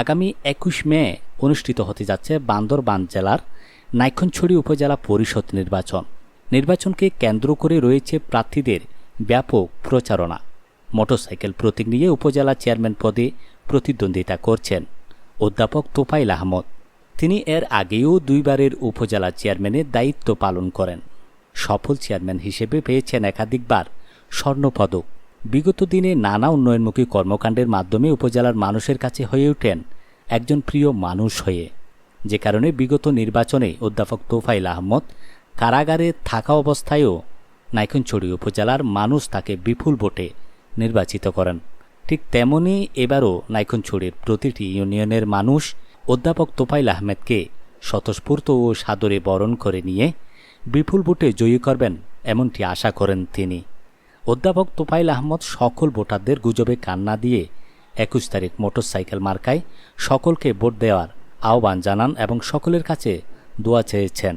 আগামী একুশ মে অনুষ্ঠিত হতে যাচ্ছে বান্দরবান জেলার নাইক্ষণছড়ি উপজেলা পরিষদ নির্বাচন। নির্বাচনকে কেন্দ্র করে রয়েছে প্রার্থীদের ব্যাপক প্রচারণা। মোটরসাইকেল প্রতীক নিয়ে উপজেলা চেয়ারম্যান পদে প্রতিদ্বন্দ্বিতা করছেন অধ্যাপক তোফাইল আহমদ। তিনি এর আগেও দুইবারের উপজেলা চেয়ারম্যানের দায়িত্ব পালন করেন। সফল চেয়ারম্যান হিসেবে পেয়েছেন একাধিকবার স্বর্ণপদক। বিগত দিনে নানা উন্নয়নমুখী কর্মকাণ্ডের মাধ্যমে উপজেলার মানুষের কাছে হয়ে ওঠেন একজন প্রিয় মানুষ হয়ে। যে কারণে বিগত নির্বাচনে অধ্যাপক তোফাইল আহমদ কারাগারে থাকা অবস্থায়ও নাইখনছড়ি উপজেলার মানুষ তাকে বিপুল ভোটে নির্বাচিত করেন। ঠিক তেমনই এবারও নাইখনছড়ির প্রতিটি ইউনিয়নের মানুষ অধ্যাপক তোফাইল আহমেদকে স্বতঃস্ফূর্ত ও সাদরে বরণ করে নিয়ে বিপুল ভোটে জয়ী করবেন এমনটি আশা করেন তিনি। অধ্যাপক তোফাইল আহমদ সকল ভোটারদের গুজবে কান্না দিয়ে একুশ তারিখ মোটরসাইকেল মার্কায় সকলকে ভোট দেওয়ার আহ্বান জানান এবং সকলের কাছে দোয়া চেয়েছেন।